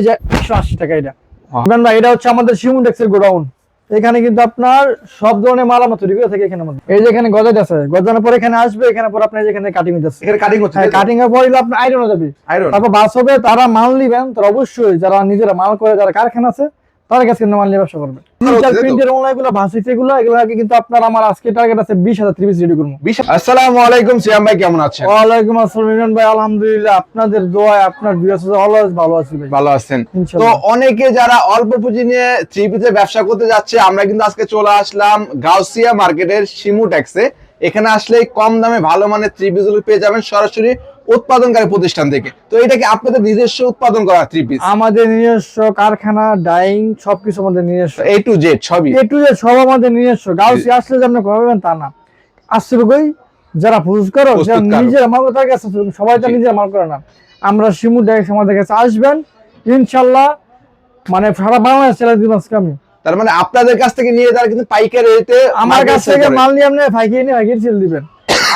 এই যে একশো আশি টাকা এটা। হ্যাঁ। ভাই এটা হচ্ছে আমাদের সিমুন্ডেক্সের গোডাউন। এখানে কিন্তু আপনার সব ধরনের মাল আমরা তৈরি করে থাকি এখানে মধ্যে। এই যে এখানে গজাট আছে গজানোর পর এখানে আসবে এখানে পর আপনার যেখানে কাটিং হচ্ছে এখানে কাটিং হচ্ছে হ্যাঁ কাটিং এর পর আপনার আয়রন যাবে। তারপর বাস হবে তারা মাল নিবেন তারা অবশ্যই যারা নিজেরা মাল করে যারা কারখানা আছে তাদের কাছে কিন্তু মাল নিয়ে ব্যবসা করবে। ডিজিটাল তো? প্রিন্টের অনলাইনগুলো এগুলো এগুলো আগে কিন্তু আপনার আমার আজকে টার্গেট আছে বিশ হাজার ত্রিশ রেডি করব। আসসালামু আলাইকুম সিয়াম ভাই কেমন আছেন? ওয়ালাইকুম আসসালাম ইমরান ভাই আলহামদুলিল্লাহ আপনাদের দোয়ায় আপনার বিয়াস অলওয়েজ ভালো আছি ভাই। ভালো আছেন। তো অনেকে যারা অল্প পুঁজি নিয়ে থ্রি ব্যবসা করতে যাচ্ছে আমরা কিন্তু আজকে চলে আসলাম গাউসিয়া মার্কেটের শিমু ট্যাক্সে এখানে আসলে কম দামে ভালো মানের থ্রি পিসগুলো পেয়ে যাবেন সরাসরি উৎপাদনকারী প্রতিষ্ঠান থেকে। তো এটা কি আপনাদের নিজস্ব উৎপাদন করা থ্রি পিস আমাদের নিজস্ব কারখানা ডাইং সবকিছু আমাদের নিজস্ব। এ টু জেড সবই? এ টু জেড সব আমাদের নিজস্ব। গাউসি আসলে যে আপনি পাবেন তা না। আসছে কই যারা ফুজ করো যারা নিজের মাল তার কাছে সবাই তো নিজের মাল করে না। আমরা শিমু ডাইরেক্ট আমাদের কাছে আসবেন। ইনশাল্লাহ মানে সারা বাংলাদেশ ছেলে দিব আজকে আমি। তার মানে আপনাদের কাছ থেকে নিয়ে তারা কিন্তু পাইকারি রেটে আমার কাছ থেকে মাল নিয়ে আপনি ফাইকিয়ে নিয়ে ফাইকিয়ে সেল দিবেন।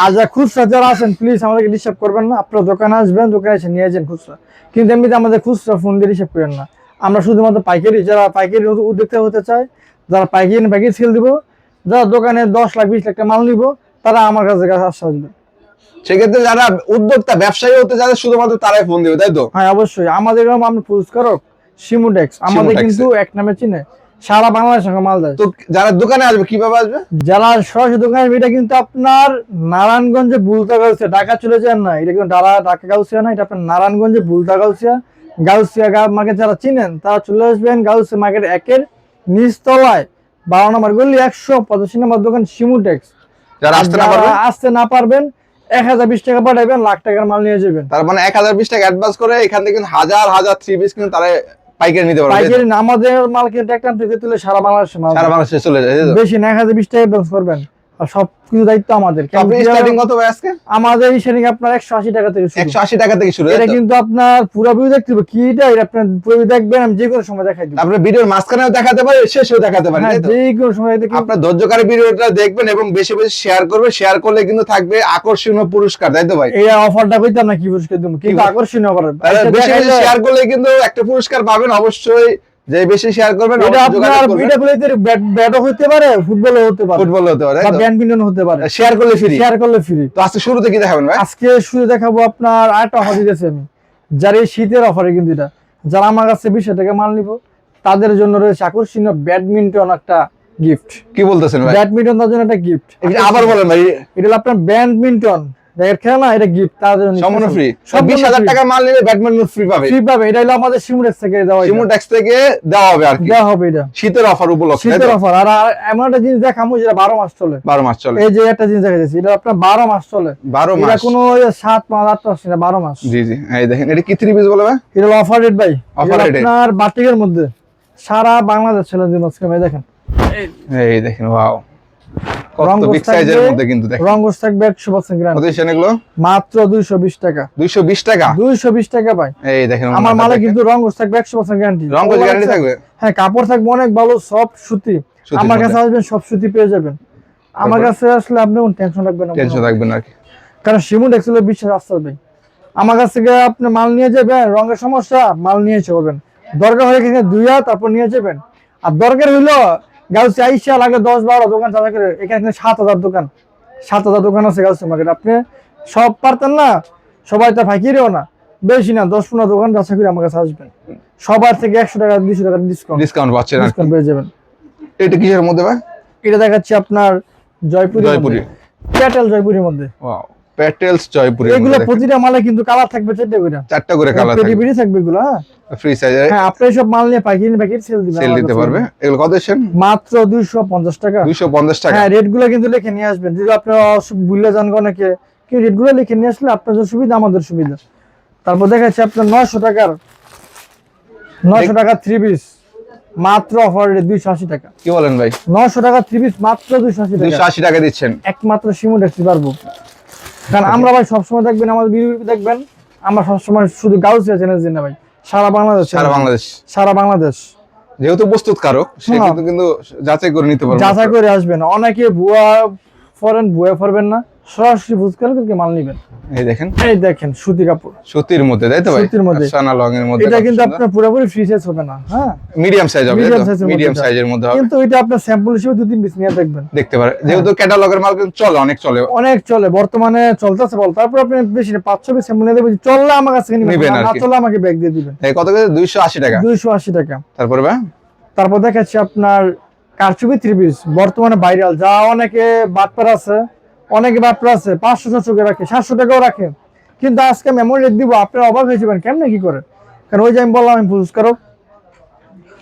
আর যা খুচরা যারা আছেন প্লিজ আমাদেরকে ডিস্টার্ব করবেন না। আপনার দোকানে আসবেন দোকানে এসে নিয়ে যান খুচরা। কিন্তু এমনিতে আমাদের খুচরা ফোন দিয়ে ডিস্টার্ব করেন না। আমরা শুধুমাত্র পাইকারি যারা পাইকারি উদ্যোক্তা হতে চায় যারা পাইকারি পাইকারি সেল দিব যারা দোকানে দশ লাখ বিশ লাখ টাকা মাল নিব তারা আমার কাছে কাছে আসতে আসবে। সেক্ষেত্রে যারা উদ্যোক্তা ব্যবসায়ী হতে যাচ্ছে শুধুমাত্র তারাই ফোন দিবে তাই তো? হ্যাঁ অবশ্যই। আমাদের আমরা পুরস্কারক সিমুডেক্স আমাদের। কিন্তু এক নামে চিনে। সারা বাংলাদেশ মাল দেয় তো যারা দোকানে আসবে কীভাবে আসবে? যারা সরাসরি দোকানে আসবে এটা কিন্তু আপনার নারায়ণগঞ্জে বুলতা গাউসিয়া ঢাকা চলে যান না এটা কিন্তু ঢাকা ঢাকা গাউসিয়া না এটা আপনার নারায়ণগঞ্জে বুলতা গাউসিয়া গাউসিয়া মার্কেট যারা চিনেন তারা চলে আসবেন গাউসিয়া মার্কেট একের নিচতলায় বারো নম্বর গলি একশো পঁচাশি নম্বর দোকান সিমুটেক্স যারা আসতে না পারবে আসতে না পারবেন এক হাজার বিশ টাকা পাঠাবেন লাখ টাকার মাল নিয়ে যাবেন। তার মানে এক হাজার বিশ টাকা অ্যাডভান্স করে এখান থেকে হাজার হাজার থ্রি পিস কিন্তু তারা পাইকারি নিতে পারবে পাইকারি আমাদের মাল কিন্তু একটা থেকে তুলে সারা বাংলাদেশে সারা বাংলাদেশে চলে যায় বেশি না এক হাজার বিশ টাকা করবেন। দায়িত্ব আমাদের। স্টার্টিং কত আজকে? আমাদের আপনার একশো আশি টাকা থেকে শুরু। একশো আশি টাকা থেকে শুরু এটা কিন্তু আপনার পুরো দেখতে হবে। কি এটা? এটা আপনার পুরো দেখবেন আমি যে কোনো সময় দেখাই দিব। আপনার ভিডিওর মাঝখানেও দেখাতে পারে শেষেও দেখাতে পারে হ্যাঁ তাই তো? যে কোনো সময় দেখি আপনার ধৈর্যকারী ভিডিওটা দেখবেন এবং বেশি বেশি শেয়ার করবে। শেয়ার করলে কিন্তু থাকবে আকর্ষণীয় পুরস্কার তাই তো ভাই? এই অফারটা কইতাম না কি পুরস্কার দেবো? কিন্তু আকর্ষণীয় অফার বেশি বেশি শেয়ার করলে কিন্তু একটা পুরস্কার পাবেন অবশ্যই। যে বেশি শেয়ার করবেন এটা আপনার। এটা বলে ব্যাটও হতে পারে ফুটবলও হতে পারে। ফুটবল হতে পারে বা ব্যাডমিন্টন হতে পারে। শেয়ার করলে ফ্রি শেয়ার করলে ফ্রি তো আজকে শুরুতে কি দেখাবেন ভাই? আজকে শুরু দেখাবো আপনার আরেকটা অফার দিতেছি আমি। যারা এই শীতের অফারে কিন্তু এটা। যারা আমার কাছে বিশ টাকা মাল নিব তাদের জন্য রয়েছে আকর্ষণীয় ব্যাডমিন্টন একটা গিফট কি বলতেছেন ভাই? ব্যাডমিন্টন তার জন্য একটা গিফট এটা আবার বলেন ভাই? এটা আপনার ব্যাডমিন্টন দেখেন খেলা এটা গিফট তার জন্য সম্পূর্ণ ফ্রি সম্পূর্ণ বিশ হাজার free। টাকা মাল নিলে ব্যাডমিন্টন ফ্রি পাবে। ফ্রি পাবে এটা হলো আমাদের সিমুলেক্স থেকে দেওয়া এটা। সিমো থেকে দেওয়া হবে আর কি। দেওয়া হবে এটা। শীতের অফার উপলক্ষে শীতের অফার আর এমন একটা জিনিস দেখামো যেটা বারো মাস চলে। বারো মাস চলে। এই যে একটা জিনিস দেখা যাচ্ছে এটা আপনার বারো মাস চলে। এটা কোনো মাস না বারো মাস। জি জি। এই দেখেন এটা কি থ্রি পিস বলে এটা হলো অফার রেট ভাই। Rate এ। আপনার বাটিকের মধ্যে সারা বাংলাদেশ ছেলে দেখেন। এই দেখেন ওয়াও কত রং বিগ সাইজের মধ্যে কিন্তু দেখেন। রঙ্গস থাকবে একশো পার্সেন্ট গ্রাম। এগুলো? মাত্র দুইশো বিশ টাকা। দুইশো বিশ টাকা? দুইশো বিশ টাকা পাই এই দেখেন আমার মালে কিন্তু রঙ্গস থাকবে একশো পার্সেন্ট গ্যারান্টি রং গ্যারান্টি থাকবে? হ্যাঁ কাপড় থাকবে অনেক ভালো সব সুতি। আমার কাছে আসবেন সব সুতি পেয়ে যাবেন। আমার কাছে আসলে আপনি টেনশন রাখবেন না টেনশন কারণ শিমুল এক্সেল বিশ্বাস আসতে হবে আমার কাছ থেকে আপনি মাল নিয়ে যাবেন রঙের সমস্যা মাল নিয়ে চলবেন। দরকার হলে এখানে দুইয়া তারপর নিয়ে যাবেন। আর দরকার হইল গাউসি আইসা লাগে দশ বারো দোকান চাঁদা করে। এখানে কিন্তু সাত হাজার দোকান। সাত হাজার দোকান আছে গাউসি মার্কেট আপনি সব পারতেন না সবাই তো ফাঁকিরেও না। বেশি না দশ পনেরো দোকান যাচাই করে আমার কাছে আসবেন। সবার থেকে একশো টাকা দুশো টাকা ডিসকাউন্ট ডিসকাউন্ট পাচ্ছেন ডিসকাউন্ট পেয়ে যাবেন। এটা কিসের মধ্যে ভাই? এটা দেখাচ্ছি আপনার জয়পুরি জয়পুরি। ক্যাটেল জয়পুরের মধ্যে। ওয়াও প্যাটেলস জয়পুরি এগুলো প্রতিটা মালে কিন্তু কালার থাকবে চারটে করে। চারটা করে কালার পেটি থাকবে। পেটি থাকবে এগুলো হ্যাঁ? ফ্রি সাইজের হ্যাঁ আপনি সব মাল নিয়ে প্যাকেট সেল দিবেন সেল আমার দিতে পারবে। এগুলো কত দিচ্ছেন? মাত্র দুইশো পঞ্চাশ টাকা। হ্যাঁ রেটগুলো কিন্তু লিখে নিয়ে আসবেন। যদি ভুলে যান অনেকে কি রেটগুলো লিখে নিয়ে আসলে সুবিধা আমাদের সুবিধা। তারপর দেখাচ্ছি আপনার নয়শো টাকার নয়শো টাকা থ্রি পিস মাত্র অফার রেট দুইশো আশি টাকা। কি বলেন ভাই? নয়শো টাকা থ্রি পিস মাত্র দুইশো আশি দুইশো টাকা আশি টাকা দিচ্ছেন। একমাত্র সিমু দেখতে পারব। কারণ আমরা ভাই সবসময় দেখবেন আমাদের ভিডিও দেখবেন। আমরা সবসময় শুধু গাউসিয়া চ্যানেল দিন না ভাই। সারা বাংলাদেশ। সারা বাংলাদেশ। সারা বাংলাদেশ। যেহেতু প্রস্তুত কারক সে হ্যাঁ। কিন্তু কিন্তু যাচাই করে নিতে পারবে। যাচাই করে আসবেন অনেকে ভুয়া ফরেন ভুয়া ফরবেন না। সরাসরি থেকে মাল নিবেন। এই দেখেন। এই দেখেন সুতি কাপড়। সুতির মধ্যে তাই তো ভাই? সুতির মধ্যে। সানা লং এর মধ্যে এটা কিন্তু আপনার পুরোপুরি ফ্রি সাইজ হবে না হ্যাঁ? মিডিয়াম সাইজ হবে মিডিয়াম সাইজের মধ্যে হবে। কিন্তু এটা আপনার স্যাম্পল হিসেবে দু তিন পিস নিয়ে দেখবেন। দেখতে পারে হ্যাঁ। যেহেতু ক্যাটালগের মাল কিন্তু চলে অনেক চলে। অনেক চলে বর্তমানে চলতেছে বল। তারপর আপনি বেশি না পিস স্যাম্পল নিয়ে দেখবেন চললে আমার কাছে নিবেন না চললে আমাকে ব্যাগ দিয়ে দিবেন। এই কত করে? দুইশো আশি টাকা। দুইশো আশি টাকা। তারপরে ভাই তারপর দেখাচ্ছি আপনার কারচুপি থ্রি পিস বর্তমানে ভাইরাল যা অনেকে বাটপার আছে। অনেকে বাটপার আছে পাঁচশো ছশো করে রাখে সাতশো টাকাও রাখে। কিন্তু আজকে মেমোরি রেট দিব আপনারা অবাক হয়ে যাবেন কেমনে কি করে? কারণ ওই যে আমি বললাম আমি পুরস্কারক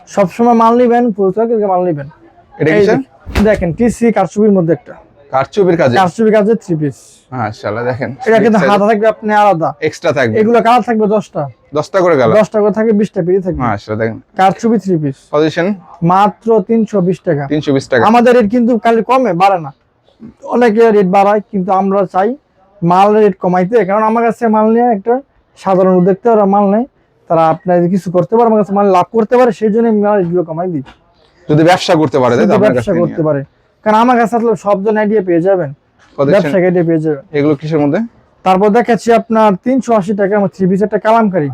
সবসময় মাল নিবেন পুরস্কার কিন্তু মাল নিবেন। দেখেন- টিসি কারচুপির মধ্যে একটা। কারচুপির কাজে? কারচুপি কাজের থ্রি পিস মাশাআল্লাহ দেখেন এটা কিন্তু হাতা থাকবে আপনি আলাদা। এক্সট্রা থাকবে। এগুলো কালার থাকবে দশটা। দশটা করে গেল দশটা করে থাকবে বিশটা পেয়ে থাকবে। মাশাআল্লাহ দেখেন। কারচুপি থ্রি পিস পজিশন মাত্র তিনশো বিশ টাকা। তিনশো বিশ টাকা। আমাদের রেট কিন্তু খালি কমে বাড়ে না। অনেকে রেট বাড়ায় কিন্তু আমরা চাই মাল রেট কমাইতে। কারণ আমার কাছে মাল নিয়ে একটা সাধারণ উদ্যোক্তা ওরা মাল নেয় তারা আপনার কিছু করতে পারে আমার কাছে মাল লাভ করতে পারে সেই জন্য আমি মাল রেটগুলো কমাই দিই। যদি ব্যবসা করতে পারে ব্যবসা করতে পারে। কারণ আমার কাছে আসলে সব জন আইডিয়া পেয়ে যাবেন। ব্যবসা আইডিয়া পেয়ে যাবেন। এগুলো কিসের মধ্যে? তারপর দেখাচ্ছি আপনার তিনশো আশি টাকা আমার থ্রি পিস একটা কালামকারি।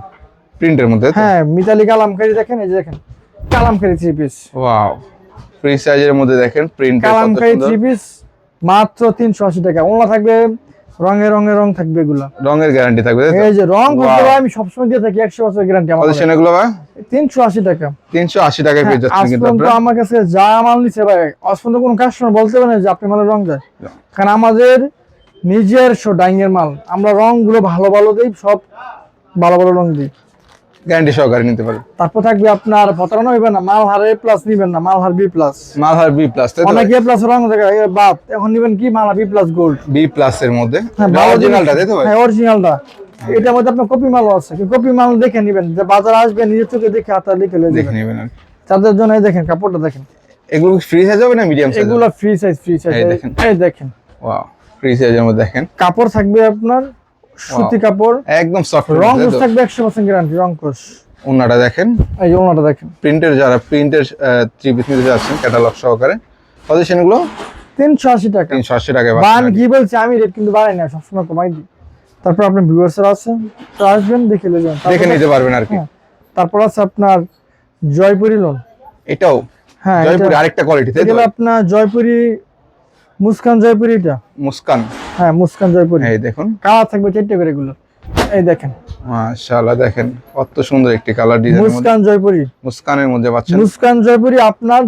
প্রিন্টের মধ্যে হ্যাঁ মিতালি কালামকারি দেখেন এই যে দেখেন kalamkari three piece wow free সাইজের মধ্যে দেখেন প্রিন্ট কালামকারি থ্রি পিস মাত্র তিনশো আশি টাকা। ওনা থাকবে রঙে রঙে রং থাকবে এগুলা। রঙের গ্যারান্টি থাকবে এই যে রং করতে আমি সবসময় দিয়ে থাকি একশো গ্যারান্টি এগুলো ভাই? তিনশো আশি টাকা। তিনশো আশি টাকায় পেয়ে যাচ্ছেন কিন্তু আমার কাছে যা মাল নিচ্ছে ভাই আজ পর্যন্ত কোনো কাস্টমার বলতে পারে যে আপনি মালের রং যায়। কারণ আমাদের নিজের ডাইং এর মাল। আমরা রংগুলো ভালো ভালো দিই সব ভালো ভালো রং দিই। গ্যারান্টি সহকারে নিতে পারেন তারপর থাকবে আপনার প্রতারণা হইবে না মাল হার এ প্লাস নিবেন না Malhar B plus Malhar B plus অনেক এ প্লাস রং এ বাদ এখন নিবেন কি মাল B plus gold B plus এর মধ্যে। হ্যাঁ অরিজিনালটা তাই তো হ্যাঁ অরিজিনালটা এটার মধ্যে আপনার কপি মালও আছে। কপি মাল দেখে নিবেন যে বাজারে আসবে নিজের চোখে দেখে হাতে লিখে দেখে নেবেন তাদের জন্য এই দেখেন কাপড়টা দেখেন। এগুলো ফ্রি সাইজ হবে না মিডিয়াম সাইজ এগুলো ফ্রি সাইজ ফ্রি সাইজ এই দেখেন। এই দেখেন। ওয়াও ফ্রি সাইজের মধ্যে দেখেন। কাপড় থাকবে আপনার সুতি কাপড় একদম সফট রং কোষ থাকবে একশো পার্সেন্ট গ্যারান্টি রং কোষ। ওনাটা দেখেন। এই ওনাটা দেখেন। প্রিন্টের যারা প্রিন্টের থ্রি পিস নিতে যাচ্ছেন ক্যাটালগ সহকারে পজিশনগুলো তিনশো আশি টাকা। তিনশো আশি টাকায় বান কি বলছে আমি রেট কিন্তু বাড়াই না সবসময় কমাই দিই। তারপর আপনার ভিউয়ার্সের আছে তো আসবেন দেখে নিয়ে যাবেন। দেখে নিতে পারবেন আর কি। হ্যাঁ, তারপর আছে আপনার জয়পুরি লোন এটাও? হ্যাঁ জয়পুরি আরেকটা কোয়ালিটি তাই আপনার জয়পুরি মুস্কান জয়পুরি এটা? মুস্কান। হ্যাঁ মুস্কান জয়পুরি। এই দেখুন। কালার থাকবে চারটে করে এগুলো। এই দেখেন। মাশাআল্লাহ দেখেন কত সুন্দর একটি কালার ডিজাইনের মধ্যে। মুস্কান জয়পুরি। মুস্কানের মধ্যে পাচ্ছেন। মুস্কান জয়পুরি আপনার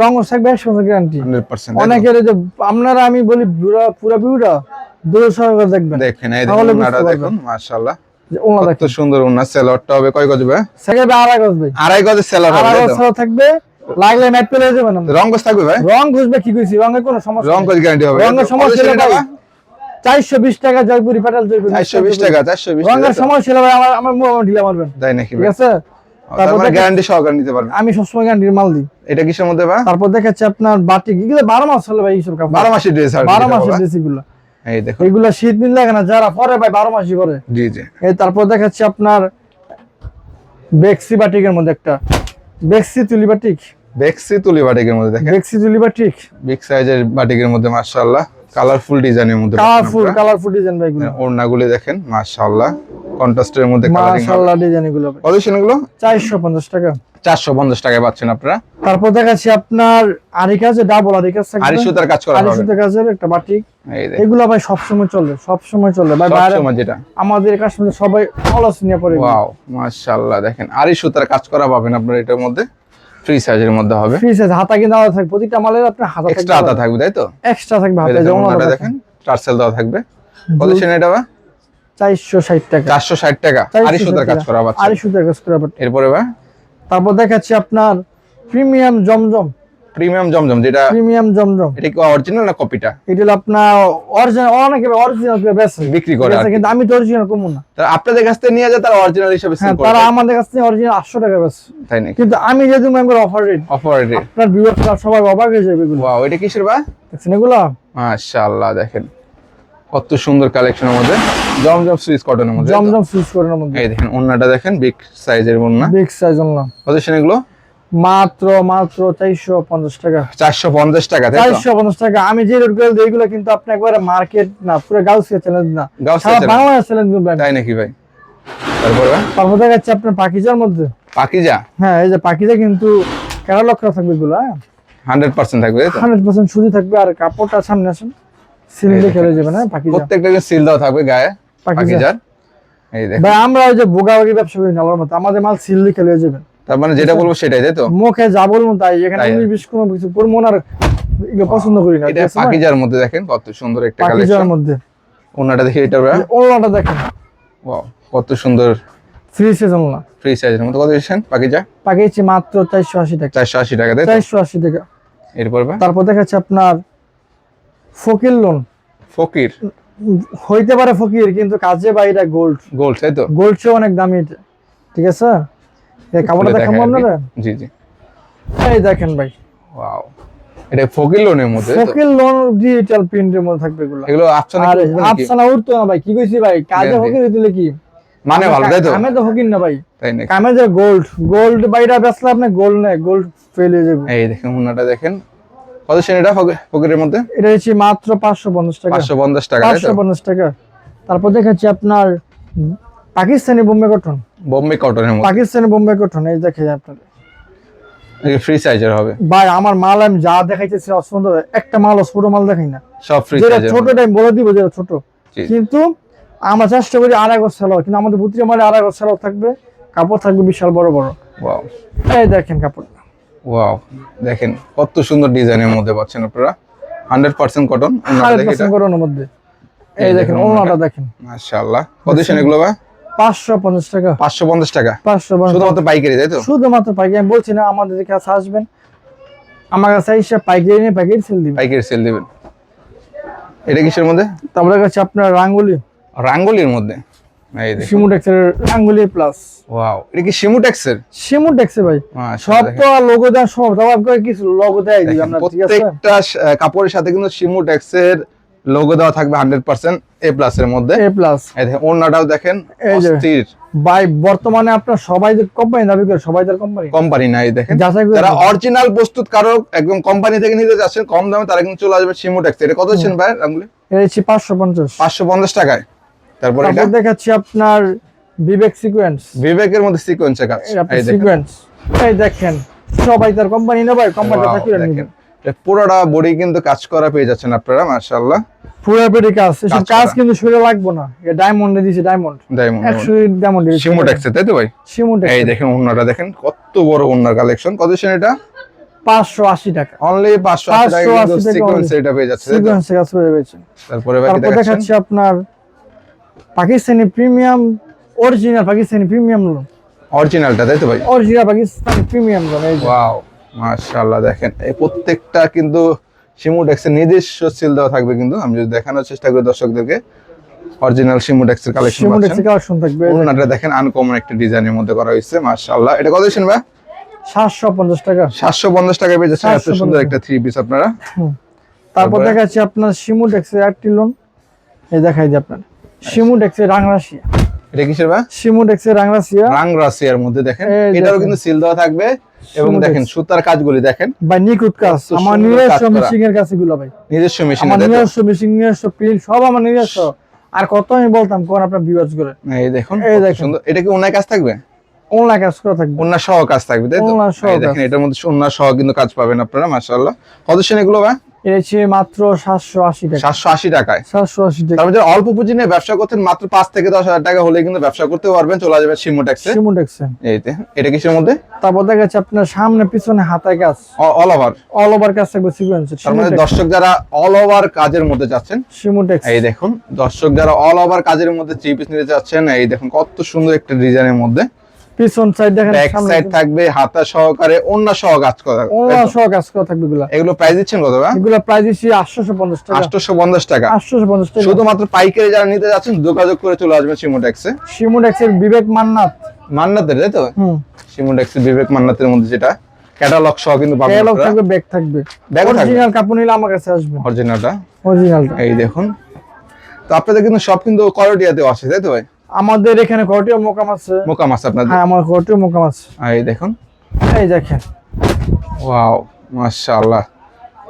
রং থাকবে একশো গ্যারান্টি 100% অনেকের যে আপনারা আমি বলি পুরা পুরা ভিউটা দূরে সহকারে দেখবেন। দেখেন এই দেখুন পারবেন। দেখুন মাশাআল্লাহ। ওনা কত সুন্দর ওনার সেলরটা হবে। কয় গজ হবে সেকেন্ড আড়াই গজ ভাই। আড়াই গজের সেলর হবে আড়াই গজ থাকবে। লাগলে ম্যাট পেলে আমরা। রং থাকবে ভাই? রং ঘুষবে কি কইছি? রঙের কোনো সমস্যা রং গ্যারান্টি হবে। রঙের সমস্যা হলে ভাই। টাকা জয়পুরি পেটাল জয়পুরি। 420 টাকা 420 রঙের টাকা। সমস্যা হলে ভাই আমার আমার ঢিলা মারবেন। তাই নাকি ঠিক আছে? তারপর গ্যারান্টি সহকারে নিতে পারবেন। আমি সবসময় গ্যারান্টির মাল দিই। এটা কিসের মধ্যে ভাই? তারপর দেখাচ্ছে আপনার বাটিক এগুলো বারো মাস হলে ভাই এইসব কাপড়। 12 মাসের ড্রেস আর বারো মাসের ড্রেস এগুলো। এই দেখুন এগুলো শীত মিল লাগে না যারা পরে ভাই বারো মাসই করে জি জি। এই তারপর দেখাচ্ছে আপনার বেক্সি বাটিকের মধ্যে একটা। বেক্সি তুলি বাটিক বেক্সি তুলি বাটিকের মধ্যে দেখেন। বেক্সি তুলি বাটিক বিগ সাইজের বাটিকের মধ্যে মাশাআল্লাহ। কালারফুল ডিজাইনের মধ্যে কালারফুল কালারফুল ডিজাইন এগুলো। ওড়নাগুলি দেখেন মাশাআল্লাহ। কন্ট্রাস্টের মধ্যে কালারিং মাশাআল্লাহ ডিজাইন চারশো পঞ্চাশ টাকা। চারশো পঞ্চাশ টাকায় পাচ্ছেন আপনারা। তারপর দেখাচ্ছি আপনার আরিকা যে ডাবল আরিকা আড়ি সুতার কাজ করা হবে। আরিশুতে কাজের একটা বাটিক এগুলো ভাই সবসময় চলে সবসময় চলে। ভাই বাইরে যেটা। আমাদের সবাই অলস নিয়ে পড়ে ওয়াও মাশাআল্লাহ দেখেন। আড়ি সুতার কাজ করা পাবেন আপনার এটার মধ্যে। ফ্রি সাইজের মধ্যে হবে। ফ্রি সাইজ হাতা কিন্তু আলাদা থাকবে। প্রতিটা মালের আপনার হাতা এক্সট্রা আতা থাকবে তাই তো? এক্সট্রা থাকবে হাতে যেমন দেখেন টার্সেল দেওয়া থাকবে। পজিশন এটা টাকা। সুতার কাজ করা এরপরে বা? তারপর দেখাচ্ছি আপনার প্রিমিয়াম জমজম। প্রিমিয়াম জমজম যেটা প্রিমিয়াম জমজম। এটা কি অরিজিনাল না কপিটা এটা আপনার অরিজিনাল অনেকে অরিজিনাল করে বেচে। বিক্রি করে। কিন্তু আমি তো অরিজিনাল কমু না। তারা আপনাদের কাছ থেকে নিয়ে যায় তারা অরিজিনাল হিসেবে হ্যাঁ সেল করে তারা আমাদের কাছ থেকে অরিজিনাল আটশো টাকা বেচে। তাই নাকি? কিন্তু আমি যেহেতু অফার রেট অফার রেট আপনার সবাই অবাক হয়ে যাবে এগুলো। ওয়াও এটা কিসের বা? দেখছেন এগুলো? মাশাআল্লাহ দেখেন। কত সুন্দর কালেকশনের মধ্যে জমজম সুইস কটনের মধ্যে? জমজম সুইচ করার মধ্যে। এই দেখেন ওন্নাটা দেখেন বিগ সাইজের ওন্না বিগ সাইজ অনলাম পজিশন এগুলো? মাত্র মাত্র চারশো পঞ্চাশ টাকা। চারশো পঞ্চাশ টাকা চারশো পঞ্চাশ টাকা। আমি যে রেটগুলো দিই এগুলো কিন্তু আপনি একবারে মার্কেট না পুরো গাউসিয়া চ্যালেঞ্জ না। গাউসিয়া। বাংলাদেশ চ্যালেঞ্জ তাই নাকি ভাই? তারপরে তারপর দেখা যাচ্ছে আপনার পাকিজার মধ্যে। পাকিজা হ্যাঁ এই যে পাকিজা কিন্তু ক্যাটালগ করা থাকবে এগুলো হ্যাঁ। হান্ড্রেড পার্সেন্ট থাকবে হান্ড্রেড পার্সেন্ট সুজি থাকবে আর কাপড়টা সামনে আসেন। সিলিন্ডে খেলে যাবে না পাকিজা প্রত্যেকটা সিল দেওয়া থাকবে গায়ে পাকিজার এই দেখ। ভাই আমরা ওই যে বোগাবাগি ব্যবসা করি মতো আমাদের মাল তার মানে যেটা বলব সেটাই তাই তো? মুখে যা বলব তাই এখানে তাই। বিশ কোনো কিছু করব না এগুলো পছন্দ করি না এটা ঠিক আছে ভাই? পাকিজার মধ্যে দেখেন কত সুন্দর একটা পাকিজার মধ্যে। ওনাটা দেখি এটা দেখেন। কত সুন্দর। ফ্রি সিজন না ফ্রি সাইজের মধ্যে কত দিচ্ছেন পাকিজা পাকিয়েছি মাত্র চারশো আশি টাকা। চারশো আশি টাকা চারশো আশি টাকা। এরপর তারপর দেখাচ্ছে আপনার ফকির লোন। ফকির? হইতে পারে ফকির কিন্তু কাজে বা এটা গোল্ড গোল্ড তাই তো? গোল্ড চেয়ে অনেক দামি এটা ঠিক আছে? এই কাপড়টা দেখাবো আপনারা জি জি। এই দেখেন ভাই। ওয়াও এটা ফকির লোনের মধ্যে? ফকির লোন ডিজিটাল প্রিন্টের মধ্যে থাকবে এগুলো। এগুলো আফসানা আফসানা উঠতো না ভাই কি কইছি ভাই? কাজে জি, জি। ফকির দিলে কি? মানে ভালো তাই তো? কামে তো ফকির না ভাই। তাই না কামে যে গোল্ড গোল্ড বাইরা বেচলে আপনি গোল্ড নেই গোল্ড ফেল হয়ে যাবে। এই দেখেন ওনাটা দেখেন। কত সেন এটা ফকিরের মধ্যে? এটা হচ্ছে মাত্র পাঁচশো পঞ্চাশ টাকা। পাঁচশো পঞ্চাশ টাকা তাই পাঁচশো তো পঞ্চাশ টাকা। তারপর দেখাচ্ছি আপনার পাকিস্তানি বোম্বে কটন। বোম্বে কটনের মধ্যে। পাকিস্তানি বোম্বে কটন এই আপনার। ফ্রি সাইজের হবে। ভাই আমার মাল আমি যা দেখাইতেছি অসুন্দর একটা মাল ছোট মাল দেখাই না। সব ফ্রি যেটা সাইজের ছোট টাইম বলে দিব যেটা ছোট। কিন্তু আমরা চেষ্টা করি আড়াই গজ সেলাও কিন্তু আমাদের বুতির মালে আড়াই গজ সেলাও থাকবে। কাপড় থাকবে বিশাল বড় বড়। এই দেখেন কাপড়। ওয়াও দেখেন কত সুন্দর ডিজাইনের মধ্যে পাচ্ছেন আপনারা। Hundred percent cotton hundred percent কটনের মধ্যে। এই দেখেন ওনাটা দেখেন। মাশাআল্লাহ। কত এগুলো ভাই পাঁচশো পঞ্চাশ টাকা। পাঁচশো পঞ্চাশ টাকা। পাঁচশো পঞ্চাশ। শুধুমাত্র পাইকারি তাই তো? শুধুমাত্র পাইকারি। আমি বলছি না আমাদের কাছে আসবেন আমার কাছে এসে পাইকারি নিয়ে পাইকারি সেল দিবেন। পাইকারি সেল দিবেন। এটা কিসের মধ্যে? তারপরে কাছে আপনার রাঙ্গুলি। রাঙ্গলির মধ্যে। সিমুটেক্সের রাঙ্গুলি প্লাস ওয়াও এটা কি শিমুটেক্সের সিমুটেক্সে ভাই। সব তো লোগো দেওয়া সব দাবার করে কিছু লোগো দেয় দিই আমরা প্রত্যেকটা কাপড়ের সাথে কিন্তু লোগো দেওয়া থাকবে হান্ড্রেড পার্সেন্ট এ প্লাস এর মধ্যে। এ প্লাস এই দেখেন ওড়নাটাও দেখেন অস্থির। ভাই বর্তমানে আপনার সবাই যে কোম্পানি দাবি করে সবাই তার কোম্পানি কোম্পানি নাই দেখেন। যারা। অরিজিনাল প্রস্তুতকারক একদম কোম্পানি থেকে নিতে যাচ্ছেন কম দামে তারা কিন্তু চলে আসবে শিমুটেক্স এটা কত ছিল ভাই এটা পাঁচশো পঞ্চাশ। পাঁচশো পঞ্চাশ টাকায়। তারপর এটা? দেখাচ্ছি আপনার বিবেক সিকোয়েন্স বিবেকের মধ্যে সিকোয়েন্সের কাজ। আপনার এই সিকোয়েন্স এই দেখেন সবাই তার কোম্পানি না ভাই কোম্পানিটা থাকিয়ে দেখেন। পুরোটা বডি কিন্তু কাজ করা পেয়ে যাচ্ছেন আপনারা মাশাআল্লাহ। পুরো পেটি কাজ। এসব কাজ কিন্তু শরীরে লাগবে না। এটা ডায়মন্ডে দিয়েছে ডায়মন্ড ডায়মন্ড একশো ডায়মন্ড শিমুটেক্সে তাই তো ভাই? সিমুটেক্স এই দেখেন ওনাটা দেখেন কত বড় ওনার কালেকশন কত সেন এটা? পাঁচশো আশি টাকা। অনলি পাঁচশো আশি টাকা 580 কিন্তু টাকা সিকোয়েন্স এটা পেয়ে যাচ্ছে? সিকোয়েন্স কাজ করে পেয়েছে তারপরে বাকি দেখাচ্ছি আপনার Pakistani premium original Pakistani premium lawn অরিজিনালটা তাই তো ভাই? অরিজিনাল পাকিস্তানি প্রিমিয়াম লোন এই ওয়াও মাশাআল্লাহ দেখেন এই প্রত্যেকটা কিন্তু শিমুটেক্সের নিজস্ব সিল দেওয়া থাকবে কিন্তু। আমি যদি দেখানোর চেষ্টা করি দর্শকদেরকে অরিজিনাল শিমুটেক্সের কালেকশন পাচ্ছেন। কালেকশন থাকবে। ওনাটা দেখেন আনকমন একটা ডিজাইনের মধ্যে করা হয়েছে মাশাআল্লাহ। এটা কত দিচ্ছেন ভাই? সাতশো পঞ্চাশ টাকা। সাতশো পঞ্চাশ টাকা পেয়ে যাচ্ছেন এত সুন্দর একটা থ্রি পিস আপনারা। তারপর দেখাচ্ছি আপনার সিমুটেক্সের একটি লোন এই দেখাই দিই আপনার। সিমুটেক্সের রাংরাশিয়া এটা কিসের ভাই সিমুটেক্সের রাংরাশিয়া রাং মধ্যে দেখেন। এই কিন্তু সিল দেওয়া থাকবে। এবং দেখেন সুতার কাজগুলি দেখেন। বা নিকুত কাজ। আমার নিজস্ব কাজ এর কাছে গুলো ভাই। নিজস্ব মেশিনে আমার নিজস্ব মিশিং নিজস্ব প্রিন্ট সব আমার নিজস্ব। আর কত আমি বলতাম কোন আপনার বিবাজ করে। এই দেখুন এই সুন্দর। এটা কি ওনার কাজ থাকবে? কাজ করা থাকবে। ওনার সহ কাজ থাকবে তাই তো? ওনার সহ দেখেন এটার মধ্যে ওনার সহ কিন্তু কাজ পাবেন আপনারা মাশাআল্লাহ। কত সেন এগুলো ভাই? মাত্র সাতশো আশি টাকা। সাতশো আশি টাকায়। সাতশো আশি টাকা। তারপর অল্প পুঁজি নিয়ে ব্যবসা মাত্র পাঁচ থেকে দশ হাজার টাকা হলে কিন্তু ব্যবসা করতে পারবেন। চলে যাবে সিমোটেক্সে সিমুটেক্সে এইতে এটা কিসের মধ্যে? তারপর দেখা যাচ্ছে আপনার সামনে পিছনে হাতায় কাজ। অল ওভার অল ওভার কাজ থাকবে সিকোয়েন্সের তার দর্শক যারা অল ওভার কাজের মধ্যে যাচ্ছেন সিমুটেক্স এই দেখুন দর্শক যারা অল ওভার কাজের মধ্যে থ্রি পিস নিতে চাচ্ছেন এই দেখুন কত সুন্দর একটা ডিজাইনের মধ্যে। পিছন সাইড দেখেন ব্যাক সাইড থাকবে হাতা সহকারে অন্য সহ কাজ করা তাই সহ কাজ করা থাকবে এগুলা। এগুলো প্রাইস দিচ্ছেন কত ভাই? এগুলা প্রাইস দিচ্ছি আটশোশো পঞ্চাশ টাকা। আটশোশো পঞ্চাশ টাকা। আটশোশো পঞ্চাশ টাকা। শুধুমাত্র পাইকারি যারা নিতে যাচ্ছেন যোগাযোগ করে চলে আসবেন সিমোটেক্সে সিমুটেক্সের বিবেক মান্নাত। মান্নাতের তাই তো? হুম। সিমোটেক্সের বিবেক মান্নাতের মধ্যে যেটা ক্যাটালগ সহ কিন্তু পাবেন ক্যাটালগ থাকবে ব্যাগ থাকবে। ব্যাগও থাকবে? অরিজিনাল কাপড় নিলে আমার কাছে আসবে। অরিজিনালটা অরিজিনালটা এই দেখুন। তো আপনাদের কিন্তু সব কিন্তু করটিয়াতে আসে তাই তো ভাই? আমাদের এখানে কটিও মোকাম আছে। মোকাম আছে আপনাদের? হ্যাঁ আমার কটিও মোকাম আছে। এই দেখুন। এই দেখেন। ওয়াও মাশাআল্লাহ।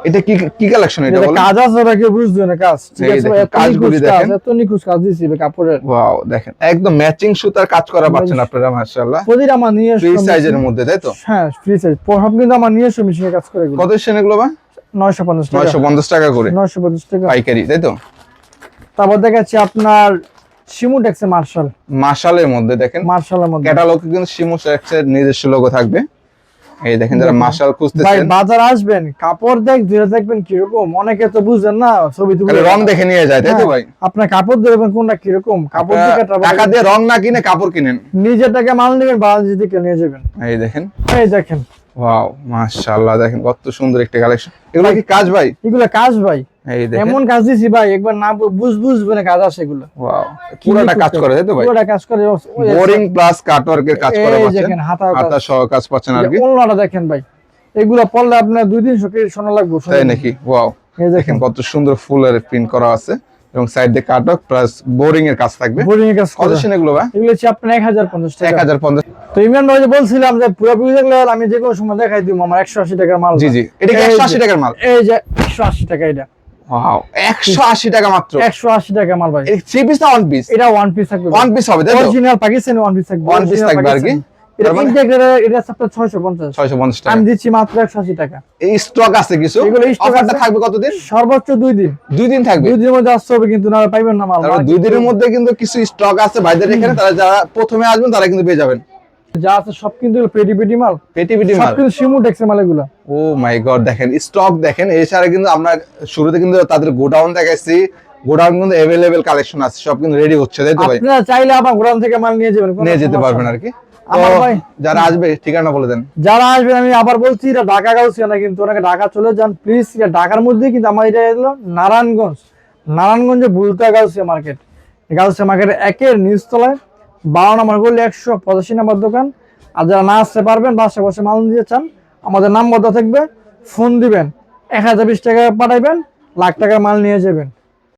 এটা কি কি কালেকশন এটা বলেন? কাজ আছে ভাই কেউ না কাজ। ঠিক আছে কাজগুলি কাজ, দেখেন। এত নিখুঁত কাজ দিয়েছি ভাই কাপড়ের। ওয়াও দেখেন একদম ম্যাচিং সুতার কাজ করা পাচ্ছেন আপনারা মাশাআল্লাহ। প্রতিটা আমার নিয়ে ফ্রি সাইজের মধ্যে তাই তো? হ্যাঁ ফ্রি সাইজ সব কিন্তু আমার নিজস্ব মেশিনে কাজ করে এগুলো। কত এসেছেন এগুলো বা নয়শো পঞ্চাশ টাকা। নয়শো পঞ্চাশ টাকা করে। নয়শো পঞ্চাশ টাকা। পাইকারি তাই তো? তারপর দেখাচ্ছি আপনার সিমুটেক্সে মার্শাল মাশালের মধ্যে দেখেন। মার্শালের মধ্যে। ক্যাটালগে কিন্তু শিমু এর নিজস্ব লোগো থাকবে। এই দেখেন যারা দেখেন। মাশাল ভাই বাজার আসবেন কাপড় দেখ ধীরে দেখবেন কীরকম। অনেকে তো বুঝেন না ছবি তুলে রং দেখে নিয়ে যায় তাই তো হ্যাঁ, ভাই? আপনার কাপড় দেখবেন কোনটা কীরকম। কাপড় দিকে টাকা দিয়ে রং না কিনে কাপড় কিনেন। নিজের টাকা মাল নেবেন বাজার দিকে নিয়ে যাবেন। এই দেখেন। এই দেখেন। ওয়াও মাশাআল্লাহ দেখেন কত সুন্দর একটা কালেকশন এগুলো কি কাজ ভাই? এগুলো কাজ ভাই। এমন কাজ দিছি ভাই একবার না বুঝ বুঝবে না কাজ আসে এগুলো। ওয়াও পুরোটা কাজ করে তাই তো ভাই? পুরোটা কাজ করে বোরিং প্লাস কাটওয়ার্কের কাজ করা পাচ্ছেন। হাতা হাতা সহ কাজ পাচ্ছেন আর কি। অন্যটা দেখেন ভাই। এগুলো পড়লে আপনার দুই কেজি সোনা লাগবে তাই নাকি? ওয়াও এই দেখেন। কত সুন্দর ফুলের প্রিন্ট করা আছে এবং সাইড দিয়ে কাটওয়ার্ক প্লাস বোরিং এর কাজ থাকবে। বোরিং এর কাজ কত এগুলো ভাই এগুলো হচ্ছে আপনার এক হাজার পঞ্চাশ এক টাকা হাজার পঞ্চাশ। তো ইমরান ভাই যে বলছিলাম যে পুরোপুরি দেখলে আমি যে কোনো সময় দেখাই দিব আমার একশো আশি টাকার মাল জি জি এটা কি এই একশো যে- আশি টাকার মাল? এই যে একশো আশি টাকা এটা। ওয়াও টাকা মাত্র। একশো আশি টাকা মাল ভাই। থ্রি পিস না ওয়ান পিস এটা ওয়ান পিস থাকবে ওয়ান পিস হবে তাই অরিজিনাল পাকিস্তানি ওয়ান পিস থাকবে One piece থাকবে আর কি? এটা তার মানে- ইন্টিগ্রেটেড এটা আপনার ছয়শো পঞ্চাশ। ছয়শো পঞ্চাশ টাকা। আমি দিচ্ছি মাত্র একশো আশি টাকা। এই স্টক আছে কিছু? এগুলো থাকবে কতদিন? সর্বোচ্চ দুই দিন। দুই দিন থাকবে? দুই দিনের মধ্যে আসতে হবে কিন্তু না পাইবেন না মাল। দুই দিনের মধ্যে কিন্তু কিছু স্টক আছে ভাইদের এখানে তারা যারা প্রথমে আসবেন তারা কিন্তু পেয়ে যাবেন। যা আছে সব কিন্তু পেটি পেটি মাল। পেটি পেটি মাল। কিন্তু সিমু টেক্সের মাল এগুলো। ও মাই গড দেখেন স্টক দেখেন এছাড়া কিন্তু আমরা শুরুতে কিন্তু তাদের গোডাউন দেখাইছি। গোডাউন কিন্তু অ্যাভেলেবেল কালেকশন আছে সব কিন্তু রেডি হচ্ছে তাই তো ভাই? আপনারা চাইলে আবার গোডাউন থেকে মাল নিয়ে যাবেন নিয়ে যেতে পারবেন আর কি যারা আসবে ঠিকানা বলে দেন। যারা আসবেন আমি আবার বলছি এটা ঢাকা গাউসিয়া না কিন্তু ওনাকে ঢাকা চলে যান। প্লিজ এটা ঢাকার মধ্যে কিন্তু আমার এটা এলো নারায়ণগঞ্জ। নারায়ণগঞ্জে বুলতা গাউসিয়া মার্কেট গাউসিয়া মার্কেটের একের নিচতলায় বারো নম্বর গলি, একশো পঁচাশি নম্বর দোকান। আর যারা না আসতে পারবেন বাসে বসে মাল নিয়ে চান, আমাদের নাম থাকবে। ফোন দিবেন, এক হাজার বিশ টাকা পাঠাইবেন, লাখ টাকার মাল নিয়ে যাবেন।